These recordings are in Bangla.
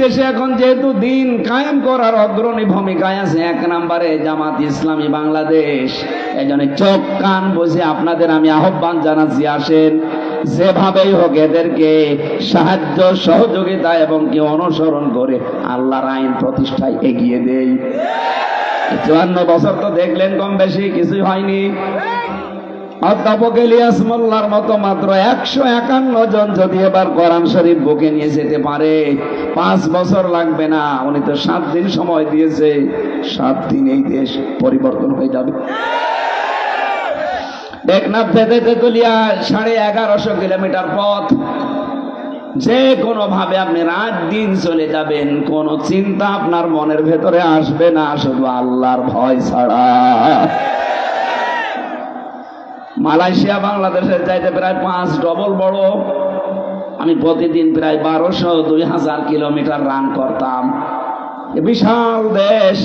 দেশে এখন যেহেতু দিন কায়েম করার অগ্রণী ভূমিকায় আছে, এক নম্বরে জামাত ইসলামী বাংলাদেশ। এই চোখ, কান বুঝে আপনাদের আমি আহ্বান জানাচ্ছি, আসেন। যেভাবেই হোক এদেরকে সাহায্য, সহযোগিতা এবং কি অনুসরণ করে আল্লাহর আইন প্রতিষ্ঠায় এগিয়ে দেই। চুয়ান্ন বছর তো দেখলেন কম বেশি, কিছুই হয়নি। অধ্যাপক ইলিয়াস মোল্লার মতো মাত্র একশো একান্ন জন যদি এবার কোরআন শরীফ বুকে নিয়ে যেতে পারে, পাঁচ বছর লাগবে না। উনি তো সাত দিন সময় দিয়েছে, সাত দিন এই দেশ পরিবর্তন হয়ে যাবে। টেকনাফ থেকে তেতুলিয়া সাড়ে এগারোশো কিলোমিটার পথ। যে কোনো ভাবে আপনি রাত দিন চলে যাবেন, কোন চিন্তা আপনার মনের ভেতরে আসবে না, শুধু আল্লাহর ভয় ছাড়া। মালয়েশিয়া বাংলাদেশের চাইতে প্রায় পাঁচ ডবল বড়। আমি প্রতিদিন প্রায় বারোশো দুই হাজার কিলোমিটার রান করতাম। বিশাল দেশ।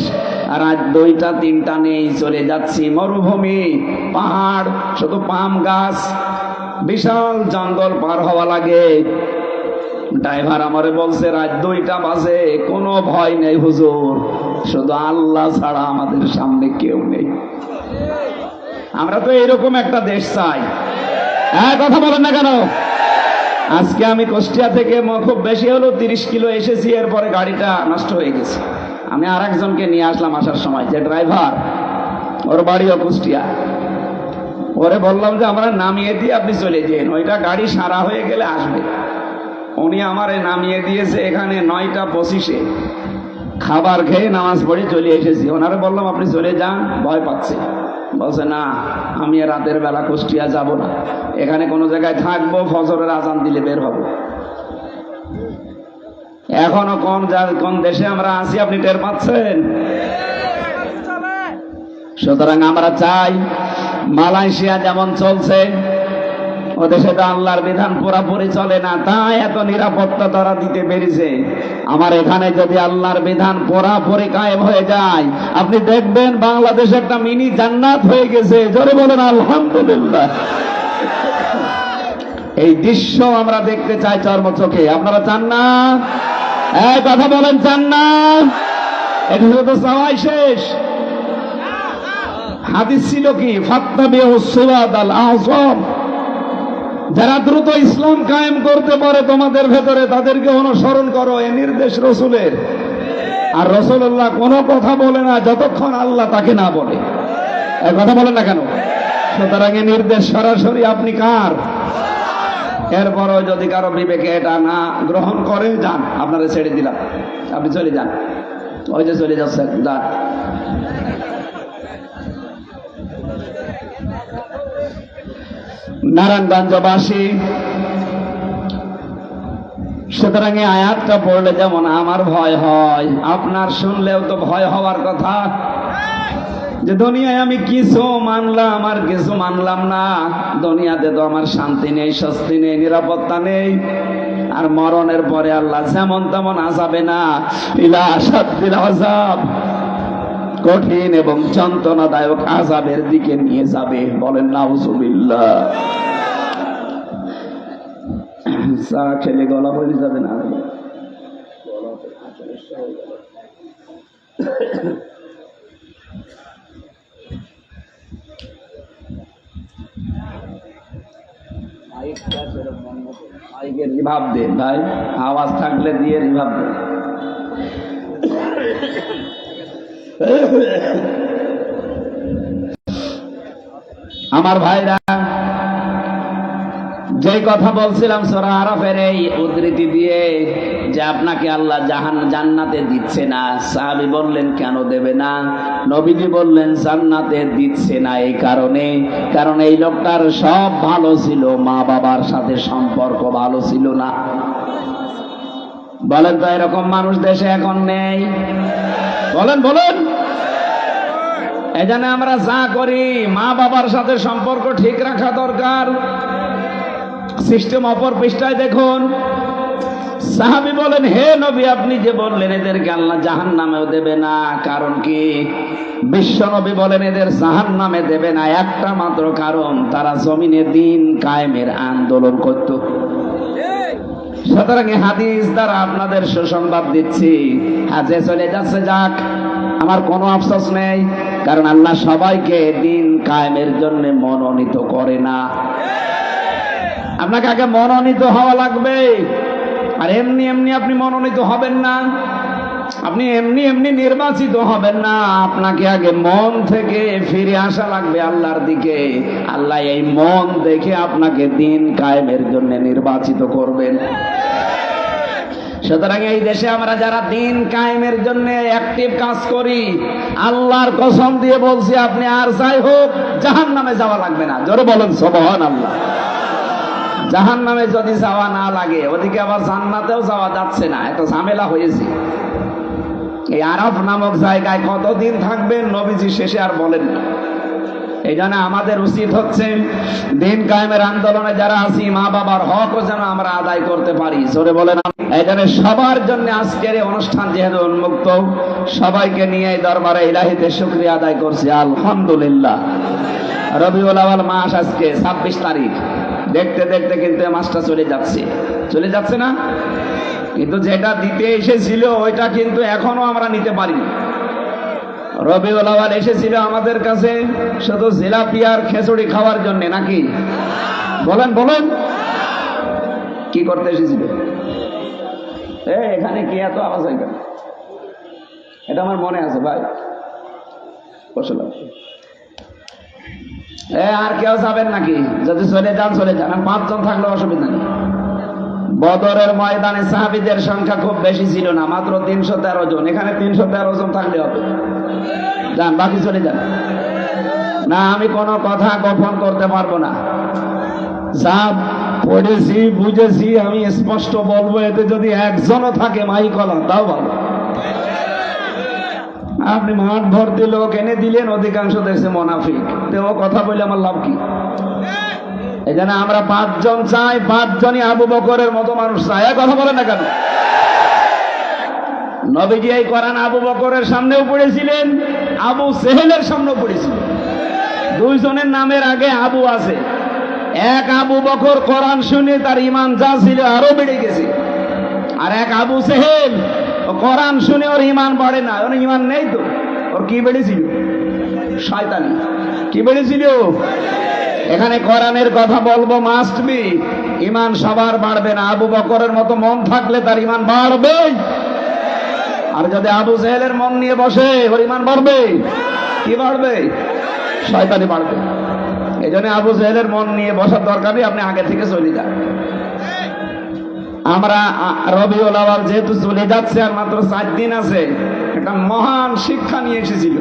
আজ দুইটা, তিনটা নেই চলে যাচ্ছি মরুভূমি, পাহাড়, শুধু পাম গাছ। বিশাল জঙ্গল পার হওয়া লাগে। ড্রাইভার আমারে বলছে, রাত দুইটা বাজে, কোনো ভয় নেই হুজুর। শুধু আল্লাহ ছাড়া আমাদের সামনে কেউ নেই। আমরা তো এরকম একটা দেশ চাই। হ্যাঁ কথা বলেন না কেন? আজকে আমি কুষ্টিয়া থেকে খুব বেশি হলো তিরিশ কিলো এসেছি, এরপরে গাড়িটা নষ্ট হয়ে গেছে। আমি আর একজনকে নিয়ে আসলাম আসার সময়, যে ড্রাইভার, ওর বাড়িও কুষ্টিয়া। ওরে বললাম যে, আমরা নামিয়ে দিয়ে আপনি চলে যেন, ওইটা গাড়ি সারা হয়ে গেলে আসবে। উনি আমারে নামিয়ে দিয়েছে এখানে নয়টা পঁচিশে। খাবার খেয়ে নামাজ পড়ে চলে এসেছি। ওনারে বললাম, আপনি চলে যান, ভয় পাচ্ছে। বলছে, না, আমি রাতের বেলা কুষ্টিয়া যাব না। এখানে কোনো জায়গায় থাকব, ফজরের আজান দিলে বের হব। এখনও কোন কোন দেশে আমরা আছি আপনি টের পাচ্ছেন? সুতরাং আমরা চাই মালয়েশিয়া যেমন চলছে ও দেশে তো আল্লাহর বিধান পুরাপুরি চলে না, তাই এত নিরাপত্তা তারা দিতে পেরেছে। আমার এখানে যদি আল্লাহর বিধান পুরাপুরি কায়েম হয়ে যায়, আপনি দেখবেন বাংলাদেশ একটা মিনি জান্নাত হয়ে গেছে। জোরে বলেন, আলহামদুলিল্লাহ। এই দৃশ্য আমরা দেখতে চাই চর্ম চোখে। আপনারা চান না? এই কথা বলেন, চান না? এটা তো চাওয়াই শেষ। হাদিস ছিল কি? ফাত্তাবি আল আজম যারা দ্রুত ইসলাম কায়েম করতে পারে তোমাদের ভেতরে, তাদেরকে অনুসরণ করো, এ নির্দেশ রসুলের। আর রসুল্লাহ কোনো কথা বলে না, যতক্ষণ আল্লাহ তাকে না বলে। কথা বলেন না কেন? সুতরাং এ নির্দেশ সরাসরি আপনি কার? এরপরও যদি কারও বিবেকে এটা না গ্রহণ করে, যান, আপনারা ছেড়ে দিলাম। আপনি চলে যান। ওই যে চলে যাচ্ছেন, যান। নারায়ণগঞ্জবাসী, সুতরাং এই আয়াতটা পড়লে যেমন আমার ভয় হয়, আপনার শুনলেও তো ভয় হওয়ার কথা। যে দুনিয়ায় আমি কিছু মানলাম, আর কিছু মানলাম না। দুনিয়াতে তো আমার শান্তি নেই, স্বস্তি নেই, নিরাপত্তা নেই। আর মরণের পরে আল্লাহ যেমন তেমন আসাবে না। ইলা আজাব কঠিন এবং যন্ত্রণাদায়ক আজাবের দিকে নিয়ে যাবে। বলেন, নাউজুবিল্লাহ। চা খেলে গলা বলে যাবে না। রিভাব দেন ভাই। আওয়াজ থাকলে দিয়ে রিভাব দেন আমার ভাইরা যে কথা বলছিলাম সোরা আরফের এই উদ্ধৃতি দিয়ে যে আপনাকে আল্লাহ জাহান, জান্নাতে দিচ্ছে না, সাহাবি বললেন, কেন দেবে না? নবীজি বললেন, জান্নাতে দিচ্ছে না এই কারণে, কারণ এই লোকটার সব ভালো ছিল মা বাবার সাথে সম্পর্ক ভালো ছিল না। বলেন তো এরকম মানুষ দেশে এখন নেই। বলেন বলেন। এই জন্য আমরা যা করি মা বাবার সাথে সম্পর্ক ঠিক রাখা দরকার। সিস্টেম অপর পৃষ্ঠায় দেখুন। সাহাবি বলেন হে নবী আপনি যে বললেন এদেরকে আল্লাহ জাহান নামেও দেবে না। কারণ কি? বিশ্ব নবী বলেন এদের জাহান নামে দেবে না। একটা মাত্র কারণ তারা জমিনে দিন কায়েমের আন্দোলন করত। সুতরাং হাদিস দ্বারা আপনাদের সুসংবাদ দিচ্ছি। হাজে চলে যাচ্ছে যাক। আমার কোনো আফসোস নেই, কারণ আল্লাহ সবাইকে দিন কায়েমের জন্য মনোনীত করে না। আপনাকে আগে মনোনীত হওয়া লাগবে, আর এমনি এমনি আপনি মনোনীত হবেন না। আপনি এমনি এমনি নির্বাচিত হবেন না। আপনাকে আগে মন থেকে ফিরে আসা লাগবে আল্লাহর দিকে। আল্লাহ এই মন দেখে আপনাকে দিন কায়েমের জন্য নির্বাচিত করবেন। সুতরাং এই দেশে আমরা যারা দিন কায়েমের জন্য অ্যাক্টিভ কাজ করি, আল্লাহর কসম দিয়ে বলছি, আপনি আর যাই হোক জাহান নামে যাওয়া লাগবে না। জোরে বলেন সবহান আল্লাহ জাহান নামে যদি যাওয়া না লাগে, ওদিকে আবার জান্নাতেও যাওয়া যাচ্ছে না একটা ঝামেলা হয়েছে। এই আরব নামক জায়গায় কতদিন থাকবেন নবীজি শেষে আর বলেন না। এই জন্য আমাদের উচিত হচ্ছে দিন কায়েমের আন্দোলনে যারা আছি, মা বাবার হকও যেন আমরা আদায় করতে পারি। জোরে বলেন এই জন্য সবার জন্য আজকের অনুষ্ঠান যেহেতু উন্মুক্ত, সবাইকে নিয়ে এই দরবারে ইলাহিতে শুক্রিয়া আদায় করছি। আলহামদুলিল্লাহ। রবিউল আওয়াল মাস আজকে ছাব্বিশ তারিখ। দেখতে দেখতে কিন্তু মাছটা চলে যাচ্ছে। চলে যাচ্ছে না? কিন্তু যেটা দিতে এসেছিল, ওইটা কিন্তু এখনও আমরা নিতে পারিনি। রবিউল আওয়াল এসেছিল আমাদের কাছে শুধু জিলাপি আর খেচুড়ি খাওয়ার জন্য নাকি? বলেন বলেন। কি করতে এসেছিল? এখানে কি এত আওয়াজ এটা আমার মনে আছে, ভাই। বসলাম আর কেউ যাবেন নাকি? যদি চলে যান চলে যান। পাঁচজন থাকলে অসুবিধা নেই। বদরের ময়দানে সাহাবিদের সংখ্যা খুব বেশি ছিল না, মাত্র তিনশো তেরো জন। এখানে তিনশো তেরো জন থাকলে হবে। যান, বাকি চলে যান। না, আমি কোনো কথা গোপন করতে পারব না। যা পড়েছি, বুঝেছি, আমি স্পষ্ট বলব, এতে যদি একজনও থাকে মাই কলা তাও ভালো। আপনি মাঠ ভর্তি লোক এনে দিলেন, অধিকাংশ দেশে মোনাফিক। তো কথা বলে আমার লাভ কি? জন্য আমরা পাঁচজন চাই, পাঁচজনই আবু বকরের মতো মানুষ চাই। কথা বলে না কেন? নবীজি এই কোরআন আবু বকরের সামনেও পড়েছিলেন, আবু সেহেলের সামনেও পড়েছিলেন। দুইজনের নামের আগে আবু আছে। এক আবু বকর কোরআন শুনে তার ইমান যা ছিল আরও বেড়ে গেছে। আর এক আবু সেহেল কোরআন শুনে ওর ইমান বাড়ে না, ওর ইমান নেই তো। ওর কি বেড়েছিল? শয়তানি। কি বেড়েছিল? এখানে কোরআনের কথা বলব মাস্ট বি ইমান সবার বাড়বে না। আবু বকরের মতো মন থাকলে তার ইমান বাড়বে আর যদি আবু জেহেলের মন নিয়ে বসে, ওর ইমান বাড়বে। কি বাড়বে? শয়তানি বাড়বে। এই জন্য আবু জেহেলের মন নিয়ে বসার দরকার নেই, আপনি আগে থেকে চলে যান। আমরা রবিউল আওয়াল যেহেতু চলে যাচ্ছে আর মাত্র চার দিন আছে, একটা মহান শিক্ষা নিয়ে এসেছিল।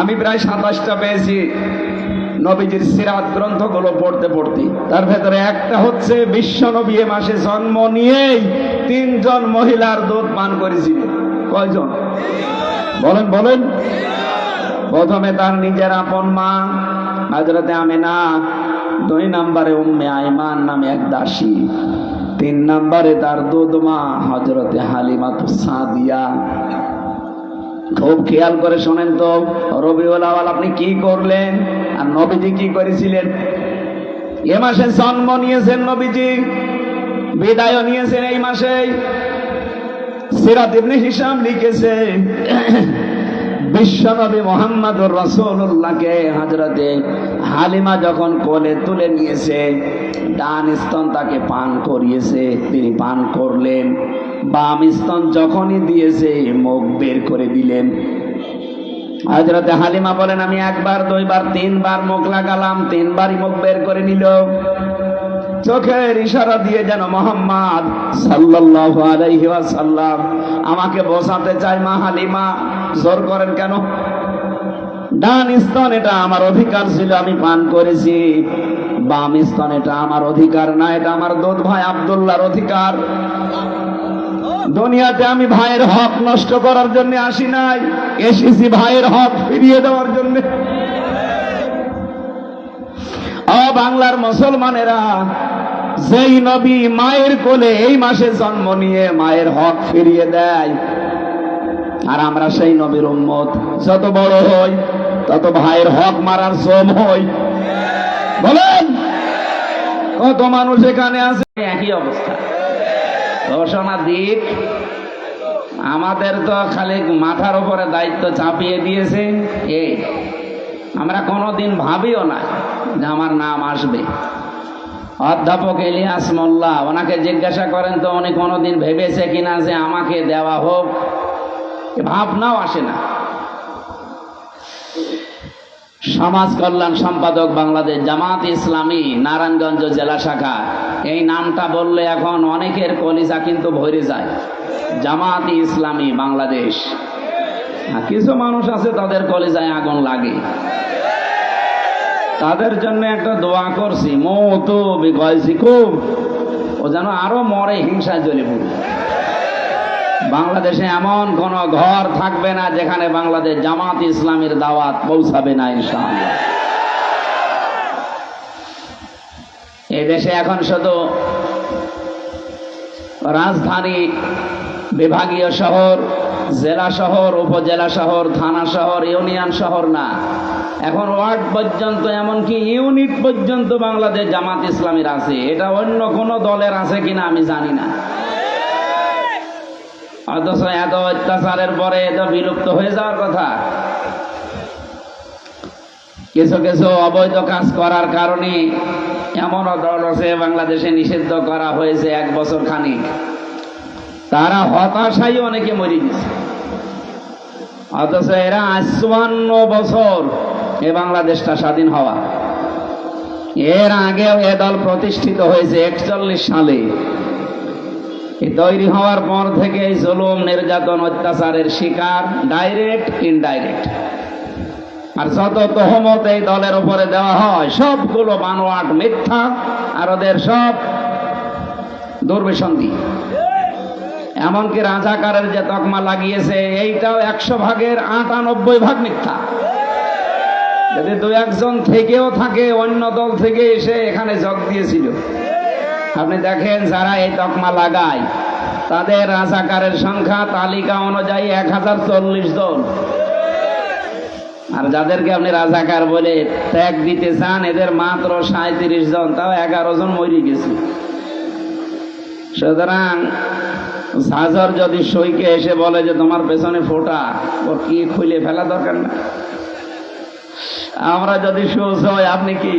আমি প্রায় সাতাশটা পেয়েছি নবীজির সিরাত গ্রন্থগুলো পড়তে পড়তে। তার ভেতরে একটা হচ্ছে বিশ্ব নবী এ মাসে জন্ম নিয়েই তিনজন মহিলার দুধ পান করেছিল। কয়জন? বলেন বলেন। প্রথমে তার নিজের আপন মা হাজরতে আমেনা, দুই নম্বরে উম্মে আইমান নামে এক দাসী। তিন নম্বরে তার দুধ মা হজরতে হালিমা তো সাদিয়া। খুব খেয়াল করে শোনেন তো, রবিউল আওয়াল আপনি কি করলেন আর নবীজি কি করেছিলেন? এ মাসে জন্ম নিয়েছেন নবীজি বিদায় নিয়েছেন এই মাসে সিরাত ইবনে হিসাম লিখেছে বিশ্বনবী মোহাম্মদুর রসুল্লাহকে হাজরতে হালিমা যখন কোলে তুলে নিয়েছে, ডান স্তন তাকে পান করিয়েছে, তিনি পান করলেন। বাম স্তন যখনই দিয়েছে, মুখ বের করে দিলেন। হাজরতে হালিমা বলেন, আমি একবার, দুইবার, তিনবার মুখ লাগালাম, তিনবারই মুখ বের করে নিল। চোখের ইশারা দিয়ে যেন মোহাম্মদ সাল্লাল্লাহু আলাইহি ওয়াসাল্লাম আমাকে বসাতে চাই মা হালিমা। জোর করেন কেন? ডান স্তন এটা আমার অধিকার ছিল, আমি পান করেছি। বাম স্তন এটা আমার অধিকার, না, এটা আমার দুধ ভাই আব্দুল্লাহর অধিকার। দুনিয়াতে আমি ভাইয়ের হক নষ্ট করার জন্য আসি নাই, এসেছি ভাইয়ের হক ফিরিয়ে দেওয়ার জন্য। ও বাংলার মুসলমানেরা, যেই নবী মায়ের কোলে এই মাসে জন্ম নিয়ে মায়ের হক ফিরিয়ে দেয় আর আমরা সেই নবীর উম্মত। যত বড় হই তত ভাইয়ের হক মারার শ্রম হই। বলেন কত মানুষ এখানে আছে? একই অবস্থা। ঘোষণা দিক আমাদের তো খালি মাথার উপরে দায়িত্ব চাপিয়ে দিয়েছে। এই আমরা কোনোদিন ভাবিও না যে আমার নাম আসবে। অধ্যাপক ইলিয়াস মোল্লা ওনাকে জিজ্ঞাসা করেন তো উনি কোনোদিন ভেবেছে কিনা যে আমাকে দেওয়া হোক? এ ভাবনাও আসে না। সমাজ কল্যাণ সম্পাদক বাংলাদেশ জামাত ইসলামী, নারায়ণগঞ্জ জেলা শাখা। এই নামটা বললে এখন অনেকের কলিজা কিন্তু ভরে যায়। জামাত ইসলামী বাংলাদেশ। কিছু মানুষ আছে তাদের কলিজায় আগুন লাগে। তাদের জন্য একটা দোয়া করছি মত বিকয়সি খুব ও যেন আরও মরে হিংসায় জ্বলে পড়বে বাংলাদেশে এমন কোন ঘর থাকবে না যেখানে বাংলাদেশ জামাত ইসলামের দাওয়াত পৌঁছাবে না, ইনশাআল্লাহ। এই দেশে এখন শুধু রাজধানী, বিভাগীয় শহর, জেলা শহর, উপজেলা শহর, থানা শহর, ইউনিয়ন শহর না। এখন ওয়ার্ড পর্যন্ত, এমনকি ইউনিট পর্যন্ত বাংলাদেশ জামাত ইসলামের আছে। এটা অন্য কোনো দলের আছে কিনা আমি জানি না। অথচ এত অত্যাচারের পরে এত বিলুপ্ত হয়ে যাওয়ার কথা। কিছু কিছু অবৈধ কাজ করার কারণে এমনও দল আছে বাংলাদেশে নিষিদ্ধ করা হয়েছে এক বছর খানিক। তারা হতাশাই অনেকে মরে গেছে। অথচ এরা আজ চুয়ান্ন বছর এ বাংলাদেশটা স্বাধীন হওয়া। এর আগেও এ দল প্রতিষ্ঠিত হয়েছে একচল্লিশ সালে। তৈরি হওয়ার পর থেকে এই জুলুম, নির্যাতন, অত্যাচারের শিকার ডাইরেক্ট ইনডাইরেক্ট আর যত তহমত এই দলের উপরে দেওয়া হয়, সবগুলো বানোয়াট মিথ্যা আর ওদের সব দুর্বিসন্ধি। এমনকি রাজাকারের যে তকমা লাগিয়েছে, এইটাও একশো ভাগের আটানব্বই ভাগ মিথ্যা। যদি দু একজন থেকেও থাকে, অন্য দল থেকে এসে এখানে যোগ দিয়েছিল। আপনি দেখেন যারা এই তকমা লাগায়, তাদের রাজাকারের সংখ্যা তালিকা অনুযায়ী এক হাজার চল্লিশ জন। আর যাদেরকে আপনি রাজাকার বলে ত্যাগ দিতে চান, এদের মাত্র সাঁত্রিশ জন, তাও এগারো জন মরে গেছে। সুতরাং ঝাঁঝর যদি সইকে এসে বলে যে তোমার পেছনে ফোটা, ওর কি খুলে ফেলা দরকার না? আমরা যদি হয়, আপনি কি?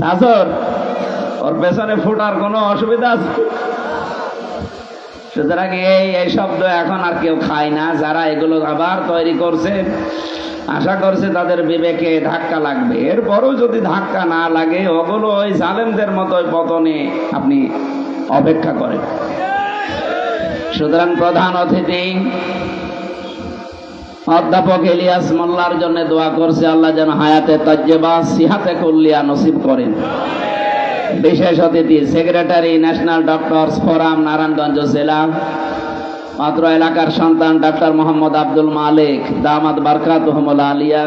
ঝাঁঝর? ওর পেছনে ফুটার কোনো অসুবিধা আছে? সুতরাং এই এই শব্দ এখন আর কেউ খায় না। যারা এগুলো আবার তৈরি করছে, আশা করছে তাদের বিবেকে ধাক্কা লাগবে। এরপরও যদি ধাক্কা না লাগে, ওগুলো ওই জালেমদের মতো পতনে আপনি অপেক্ষা করেন। সুতরাং প্রধান অতিথি, অধ্যাপক ইলিয়াস মোল্লার জন্য দোয়া করছে, আল্লাহ যেন হায়াতে তজ্জেবা, সিহাতে কল্লিয়া নসিব করেন। বিশেষ অতিথি, secretary, national doctors forum, Narayanganj জেলা। মাত্র এলাকার সন্তান ডাক্তার মোহাম্মদ আব্দুল মালিক দামাদ বারকাত আলিয়া,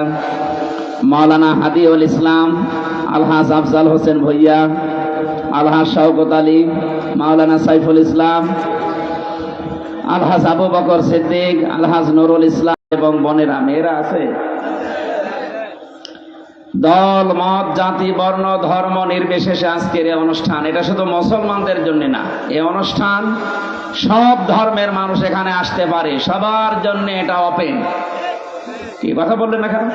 মাওলানা হাদিউল ইসলাম, আলহাজ আফজাল হোসেন ভইয়া, আলহাজ শওকত আলী, মাওলানা সাইফুল ইসলাম, আলহাজ আবু বকর সিদ্দিক, আলহাজ নুরুল ইসলাম এবং বনেরা, মেয়েরা আছে? দল, মত, জাতি, বর্ণ, ধর্ম নির্বিশেষে আজকের এই অনুষ্ঠান। এটা শুধু মুসলমানদের জন্য না, এই অনুষ্ঠান সব ধর্মের মানুষ এখানে আসতে পারে। সবার জন্য এটা ওপেন কি কথা বললেন না কেন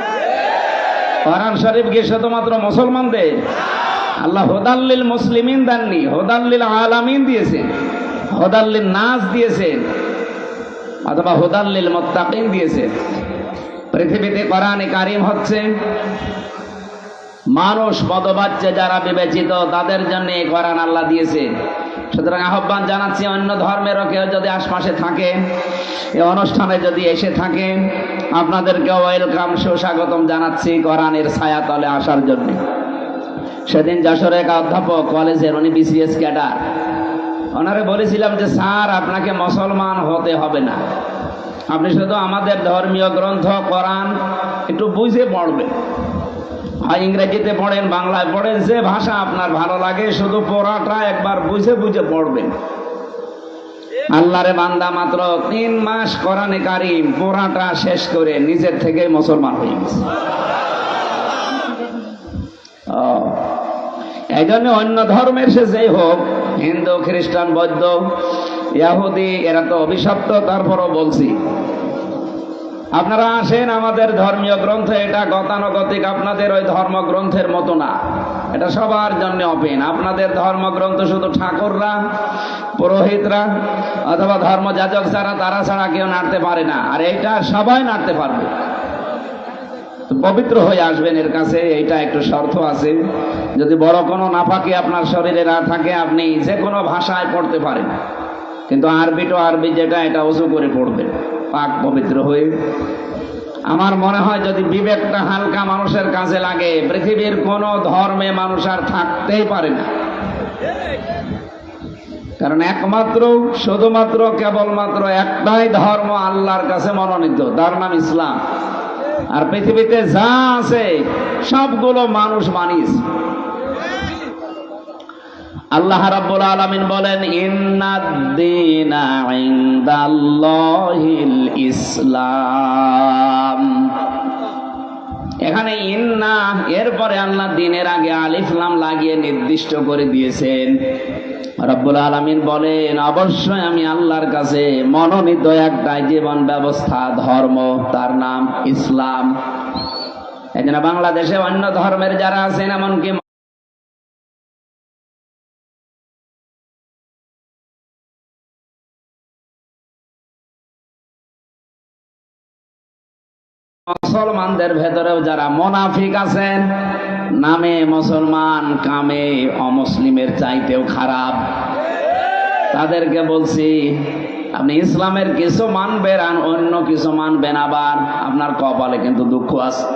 শরীফ কি শুধুমাত্র মুসলমানদের? আল্লাহ হোদাল্লিল মুসলিমিন দেননি, হোদাল্লিল আলামিন দিয়েছেন হোদাল্লিল নাচ দিয়েছেন অথবা হোদাল্লিল মোত্তাকিন দিয়েছেন পৃথিবীতে কোরআনে কারিম হচ্ছে মানুষ পদবাচ্চে যারা বিবেচিত, তাদের জন্য এই কোরআন আল্লাহ দিয়েছে। সুতরাং আহ্বান জানাচ্ছি অন্য ধর্মেরও কেউ যদি আশপাশে থাকে এই অনুষ্ঠানে যদি এসে থাকে আপনাদেরকে ওয়েলকাম, সুস্বাগতম জানাচ্ছি কোরআনের ছায়া তলে আসার জন্য। সেদিন যশোর এক অধ্যাপক কলেজের, উনি বিসিএস ক্যাডার। ওনারে বলেছিলাম যে, স্যার, আপনাকে মুসলমান হতে হবে না। আপনি শুধু আমাদের ধর্মীয় গ্রন্থ, কোরআন একটু বুঝে পড়বেন। ইংরেজিতে পড়েন, বাংলায় পড়েন, যে ভাষা আপনার ভালো লাগে, শুধু পড়াটা একবার বুঝে বুঝে পড়বেন। আল্লাহরে বান্দা মাত্র তিন মাস কোরআনে কারিম, পড়াটা শেষ করে নিজের থেকে মুসলমান হয়ে গেছে। এই জন্য অন্য ধর্মের সে যেই হোক, হিন্দু, খ্রিস্টান, বৌদ্ধ, ইয়াহুদি, এরা তো অভিশপ্ত, তারপরও বলছি। আপনারা আসেন আমাদের ধর্মীয় গ্রন্থ, এটা গতানুগতিক, আপনাদের ওই ধর্মগ্রন্থের মতো না। এটা সবার জন্য অপেন আপনাদের ধর্মগ্রন্থ শুধু ঠাকুররা, পুরোহিতরা, অথবা ধর্মযাজক যারা তারা ছাড়া কেউ নাড়তে পারে না। আর এইটা সবাই নাড়তে পারবে। পবিত্র হয়ে আসবেন এর কাছে, এইটা একটু শর্ত আছে। যদি বড় কোনো নাপাকি আপনার শরীরে না থাকে, আপনি যে কোনো ভাষায় পড়তে পারেন। কিন্তু আরবি তো আরবি যেটা, এটা উঁচু করে পড়বেন। পাক পবিত্র হয়ে। আমার মনে হয় যদি বিবেকটা হালকা মানুষের কাজে লাগে, পৃথিবীর কোনো ধর্মে মানুষ আর থাকতেই পারে না। কারণ একমাত্র, শুধুমাত্র, কেবলমাত্র একটাই ধর্ম আল্লাহর কাছে মনোনীত, তার নাম ইসলাম। আর পৃথিবীতে যা আছে, সবগুলো মানুষ মানিস। আল্লাহ রাব্বুল আলামিন বলেন ইন্নাদ-দীনা ইনদাল্লাহিল ইসলাম। এখানে ইন্না, এরপরে আল্লাহ দিনের আগে আলিফ লাম লাগিয়ে নির্দিষ্ট করে দিয়েছেন। রব্বুল আলামিন বলেন, অবশ্যই আমি আল্লাহর কাছে মনোনীত একটা জীবন ব্যবস্থা, ধর্ম, তার নাম ইসলাম। এই বাংলাদেশে অন্য ধর্মের যারা আছেন, এমনকি মুসলমানদের ভেতরেও যারা মোনাফিক আছেন নামে মুসলমান কামে অমুসলিমের চাইতেও খারাপ তাদেরকে বলছি আপনি ইসলামের কিছু মানবেন আর অন্য কিছু মানবেন আবার আপনার কপালে কিন্তু দুঃখ আছে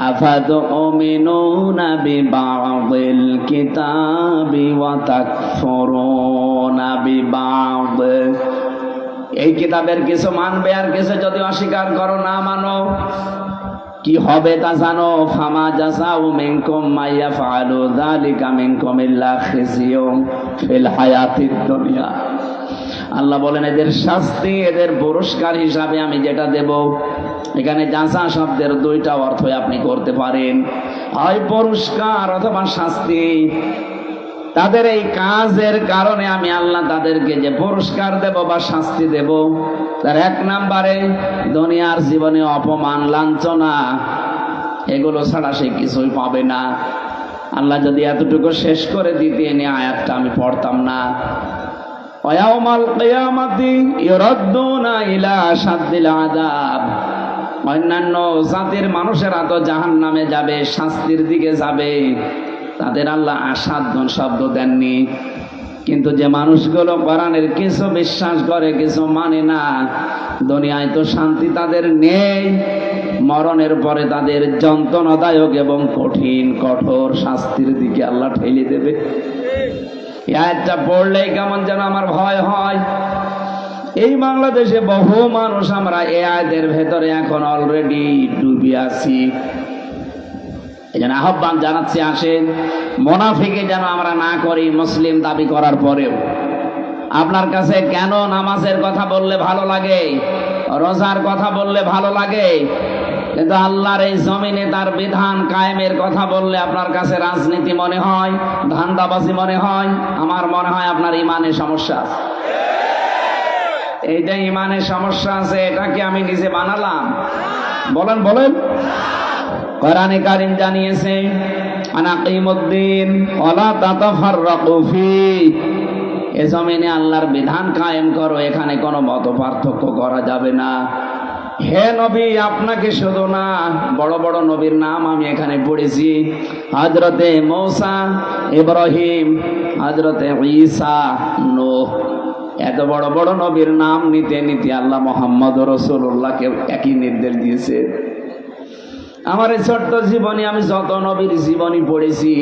أفتؤمنون ببعض الكتاب وتكفرون ببعض এই কিতাবের কিছু মানবে আর কিছু যদি অস্বীকার করো, না মানো। কি হবে তা জানো? ফামা জাসাউ মিনকুম মাইয়া ফাআলু যালিকা মিনকুম ইল্লা ফিল হায়াতিদ দুনিয়া। আল্লাহ বলেন, এদের শাস্তি, এদের পুরস্কার হিসাবে আমি যেটা দেব, এখানে জাসা শব্দের দুইটা অর্থ আপনি করতে পারেন। হয় পুরস্কার অথবা শাস্তি। তাদের এই কাজের কারণে আমি আল্লাহ তাদেরকে যে পুরস্কার দেব বা শাস্তি দেব, তার এক নাম্বারে দুনিয়ার জীবনে অপমান, লাঞ্ছনা, এগুলো ছাড়া সে কিছুই পাবে না। আল্লাহ যদি এতটুকু শেষ করে দিতে এনে আয়াতটা আমি পড়তাম না। অন্যান্য জাতির মানুষেরা তো জাহান নামে যাবে, শাস্তির দিকে যাবে। তাদের আল্লাহ আসাধ্য শব্দ দেননি। কিন্তু যে মানুষগুলো কোরআনের কিছু বিশ্বাস করে, কিছু মানে না, দুনিয়ায় তো শান্তি তাদের নেই। মরণের পরে তাদের যন্ত্রণাদায়ক এবং কঠিন, কঠোর শাস্তির দিকে আল্লাহ ঠেলে দেবে। আয়াতটা পড়লেই কেমন যেন আমার ভয় হয়। এই বাংলাদেশে বহু মানুষ আমরা এ ভেতরে এখন অলরেডি ডুবে আছি। এই জন্য আহ্বান জানাচ্ছি, আসেন। মোনাফিকে যেন আমরা না করি, মুসলিম দাবি করার পরেও। আপনার কাছে কেন নামাজের কথা বললে ভালো লাগে? রোজার কথা বললে ভালো লাগে? কিন্তু আল্লাহর এই জমিনে তার বিধান কায়েমের কথা বললে আপনার কাছে রাজনীতি মনে হয়, ধান্দাবাজি মনে হয়, আমার মনে হয় আপনার ইমানে সমস্যা আছে। এই যে ইমানের সমস্যা আছে, এটাকে আমি নিজে বানালাম। বলেন বলেন। কোরআনে কারিম জানিয়েছে আনাকিমুদ্দিন ওয়ালা তাতাফাররাকু ফি। আল্লাহর বিধান কায়েম করো, এখানে কোনো মত পার্থক্য করা যাবে না। হে নবী, আপনাকে শুধু না, বড় বড় নবীর নাম আমি এখানে পড়েছি। হজরতে মৌসা, ইব্রাহিম হজরতে ঈসা, নূহ। এত বড় বড় নবীর নাম নিতে নিতে আল্লাহ মোহাম্মদ রসুল্লাহকে একই নির্দেশ দিয়েছে। আমার এই ছোট্ট জীবনে আমি যত নবীর জীবনী পড়েছি,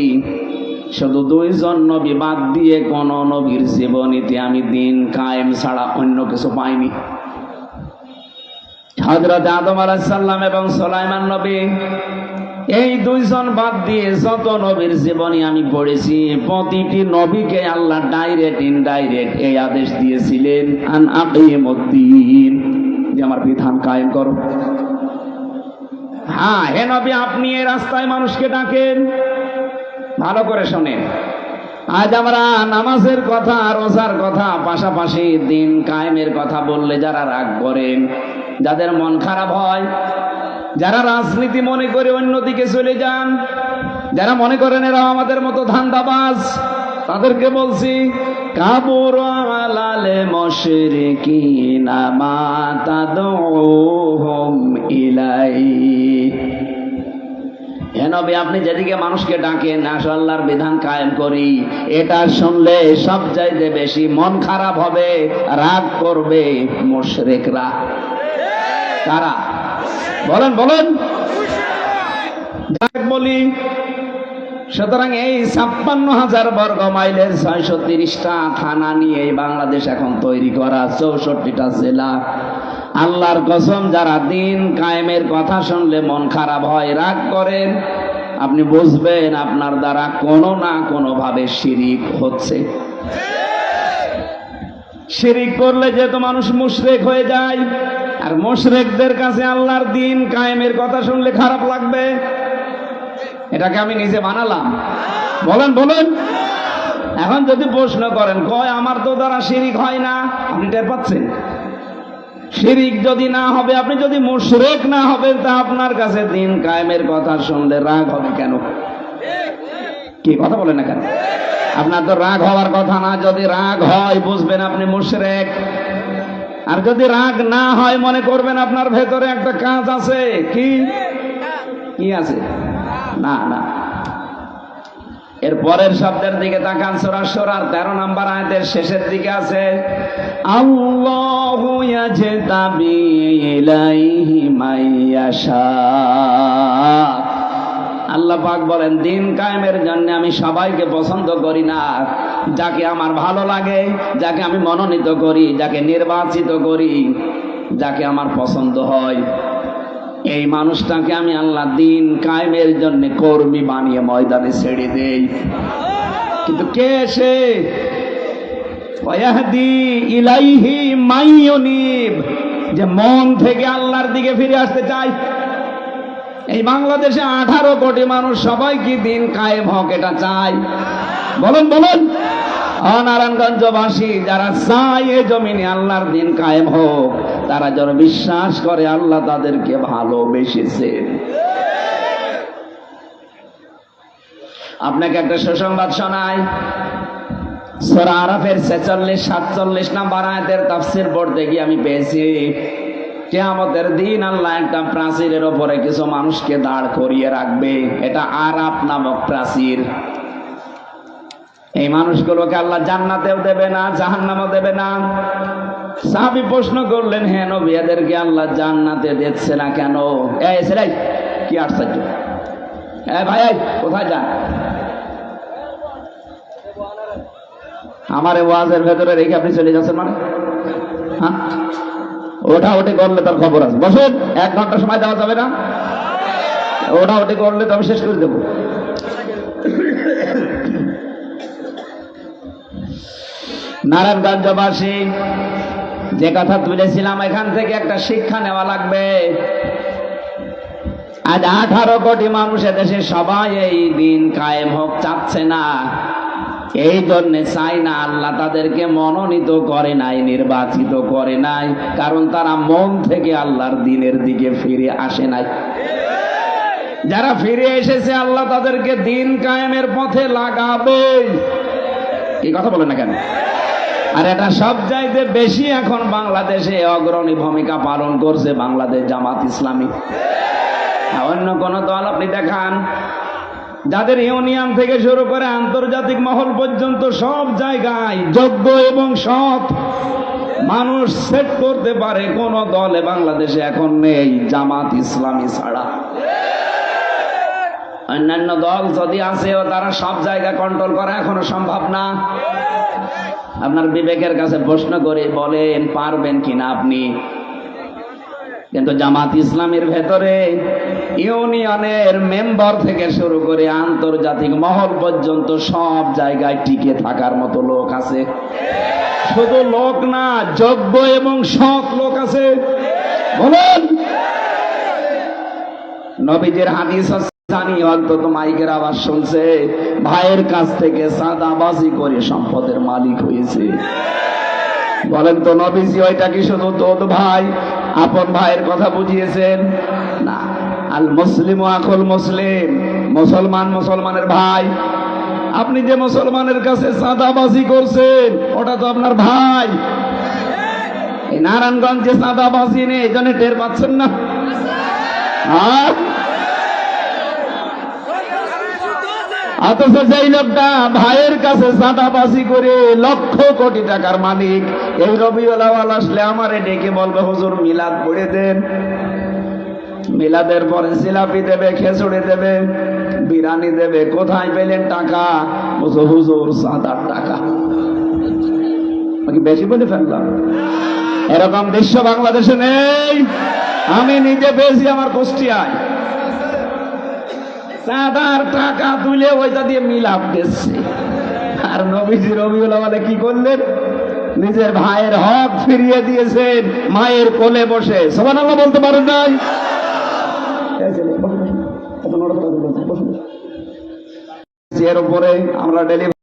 শুধু দুইজন নবী বাদ দিয়ে কোন নবীর জীবনীতে আমি দিন কায়েম ছাড়া অন্য কিছু পাইনি। হজরত আদম আলাহিসাল্লাম এবং সোলাইমান নবী, এই দুইজন বাদ দিয়ে যত নবীর জীবনী আমি পড়েছি, প্রতিটি নবীকে আল্লাহ ডাইরেক্ট ইনডাইরেক্ট এই আদেশ দিয়েছিলেন, আন যে আমার বিধান কায়েম করো। হ্যাঁ হে নবী, আপনি এই রাস্তায় মানুষকে ডাকেন। ভালো করে শোনেন। আজ আমরা নামাজের কথা, রোজার কথা, পাশাপাশি দিন কায়েমের কথা বললে যারা রাগ করেন, যাদের মন খারাপ হয়, যারা রাজনীতি মনে করে অন্যদিকে চলে যান, যারা মনে করেন এরা আমাদের মতো ধান্দাবাজ তাদেরকে বলছি কাবুর আলালে মশরিকিনা মা তাদউহুম ইলাই। আপনি যেদিকে মানুষকে ডাকেন আসো বিধান কায়েম করি। এটা শুনলে সব চাইতে বেশি মন খারাপ হবে, রাগ করবে মুশরিকরা। কারা? বলেন বলেন। বলি সুতরাং এই ছাপ্পান্ন হাজার বর্গ মাইলের ছয়শো তিরিশটা থানা নিয়ে এই বাংলাদেশ এখন তৈরি করা চৌষট্টিটা জেলা। আল্লাহর কসম, যারা দিন কায়েমের কথা শুনলে মন খারাপ হয়, রাগ করেন। আপনি বুঝবেন আপনার দ্বারা কোনো না কোনো ভাবে শিরিক হচ্ছে। শিরিক করলে যেহেতু মানুষ মুশরেক হয়ে যায়, আর মুশরেকদের কাছে আল্লাহর দিন কায়েমের কথা শুনলে খারাপ লাগবে। এটাকে আমি নিজে বানালাম। বলেন বলেন। এখন যদি প্রশ্ন করেন, কয়, আমার তো দ্বারা শিরিক হয় না? আপনি টের পাচ্ছেন? শিরিক যদি না হবে, আপনি যদি মুশরেক না হবেন, তা আপনার কাছে দিন কায়েমের কথা শুনলে রাগ হবে কেন? কি কথা বলেন না কেন? আপনার তো রাগ হওয়ার কথা না। যদি রাগ হয়, বুঝবেন আপনি মুশরেক। আর যদি রাগ না হয়, মনে করবেন আপনার ভেতরে একটা কাজ আছে। কি? কি আছে? না না। এর পরের শব্দের দিকে তাকান সোরা সোরার তেরো নাম্বার আয়াতের শেষের দিকে আছে, আল্লাহু ইলাইহি মাইয়াশা আল্লাহ পাক বলেন, দিন কায়েমের জন্য আমি সবাইকে পছন্দ করি না। যাকে আমার ভালো লাগে, যাকে আমি মনোনীত করি, যাকে নির্বাচিত করি, যাকে আমার পছন্দ হয়। এই মানুষটাকে আমি আল্লাহ দিন কায়েমের জন্য কর্মী বানিয়ে ময়দানে ছেড়ে দেই। কিন্তু কে সে? ইলাইহি মাইয়ুনিব যে মন থেকে আল্লাহর দিকে ফিরে আসতে চায়। এই বাংলাদেশে আঠারো কোটি মানুষ সবাই কি দিন কায়েম হোক এটা চায়? বলুন বলুন। নারায়ণগঞ্জবাসী যারা চায় এ জমিনে আল্লাহর দিন কায়েম হোক, তারা যেন বিশ্বাস করে আল্লাহ তাদেরকে ভালোবেসেছেন আপনাকে একটা সুসংবাদ শোনাই। সোরা আরাফের ছেচল্লিশ, সাতচল্লিশ নাম্বার আয়াতের তাফসির পড়তে গিয়ে আমি পেয়েছি, কেয়ামতের দিন আল্লাহ একটা প্রাচীরের ওপরে কিছু মানুষকে দাঁড় করিয়ে রাখবে। এটা আরাপ নামক প্রাচীর। এই মানুষগুলোকে আল্লাহ জান্নাতেও দেবে না, জাহান্নামও দেবে না। সাহাবি প্রশ্ন করলেন হ্যাঁ নবী আল্লাহ জান্নাতে দিচ্ছে না কেন? এই সেরাই, কি আশ্চর্য। হ্যাঁ ভাই কোথায় যান? আমার ওয়াজের ভেতরে রেখে আপনি চলে যাচ্ছেন মানে? হ্যাঁ ওটা ওটি করলে তার খবর আছে। বসুন, এক ঘণ্টা সময় দেওয়া যাবে না। ওটা ওটি করলে তো আমি শেষ করে দেবো। নারায়ণগঞ্জবাসী, যে কথা তুলেছিলাম, এখান থেকে একটা শিক্ষা নেওয়া লাগবে। আজ আঠারো কোটি মানুষ দেশে সবাই এই দিন কায়েম হোক, চাচ্ছে না। এই জন্য চাই না আল্লাহ তাদেরকে মনোনীত করে নাই, নির্বাচিত করে নাই, কারণ তারা মন থেকে আল্লাহর দিনের দিকে ফিরে আসে নাই। যারা ফিরে এসেছে, আল্লাহ তাদেরকে দিন কায়েমের পথে লাগাবে। কি কথা বলেন না কেন? আর এটা সব চাইতে বেশি এখন বাংলাদেশে অগ্রণী ভূমিকা পালন করছে বাংলাদেশ জামাত ইসলামী। অন্য কোন দল আপনি দেখান, যাদের ইউনিয়ন থেকে শুরু করে আন্তর্জাতিক মহল পর্যন্ত সব জায়গায় যোগ্য এবং সৎ মানুষ সেট করতে পারে, কোন দলে বাংলাদেশে এখন নেই জামাত ইসলামী ছাড়া। অন্যান্য দল যদি আসেও তারা সব জায়গা কন্ট্রোল করা এখনও সম্ভব না। আপনার বিবেকের কাছে প্রশ্ন করে বলেন, পারবেন কিনা আপনি? কিন্তু জামাত ইসলামের ভেতরে ইউনিয়নের মেম্বার থেকে শুরু করে আন্তর্জাতিক মহল পর্যন্ত সব জায়গায় টিকে থাকার মতো লোক আছে। শুধু লোক না, যোগ্য এবং সৎ লোক আছে। বলুন। নবীজির হাদিস আছে। জানি অন্তত মাইকের আওয়াজ শুনছে। ভাইয়ের কাছ থেকে সাদাবাজি করে সম্পদের মালিক হয়েছে। বলেন তো নবীজি, ওইটা কি শুধু ভাই? আপন ভাইয়ের কথা বুঝিয়েছেন? না। আল মুসলিম আখল মুসলিম। মুসলমান মুসলমানের ভাই। আপনি যে মুসলমানের কাছে চাঁদাবাজি করছেন, ওটা তো আপনার ভাই। এই নারায়ণগঞ্জে চাঁদাবাজি নেই এই জন্য টের পাচ্ছেন না? হ্যাঁ? অথচ যেই লোকটা ভাইয়ের কাছে চাঁদাবাজি করে লক্ষ কোটি টাকার মালিক। এই রবিওয়ালাওয়াল আসলে আমারে ডেকে বলবে, হুজুর, মিলাদ পড়ে দেন। মিলাদের পরে জিলাপি দেবে, খেচুড়ি দেবে বিরানি দেবে, কোথায় পেলেন টাকা? হুজুর চাঁদার টাকা। আমি বেশি বলে ফেললাম। এরকম দৃশ্য বাংলাদেশে নেই। আমি নিজে পেয়েছি আমার কুষ্টিয়ায়। চাঁদার টাকা তুলে ওইটা দিয়ে মিলাপ দিচ্ছে। আর নবীজি রবিউল আমাদের কি করলেন? নিজের ভাইয়ের হক ফিরিয়ে দিয়েছেন, মায়ের কোলে বসে। সবান আল্লাহ বলতে পারেন নাই। এর উপরে আমরা ডেলিভারি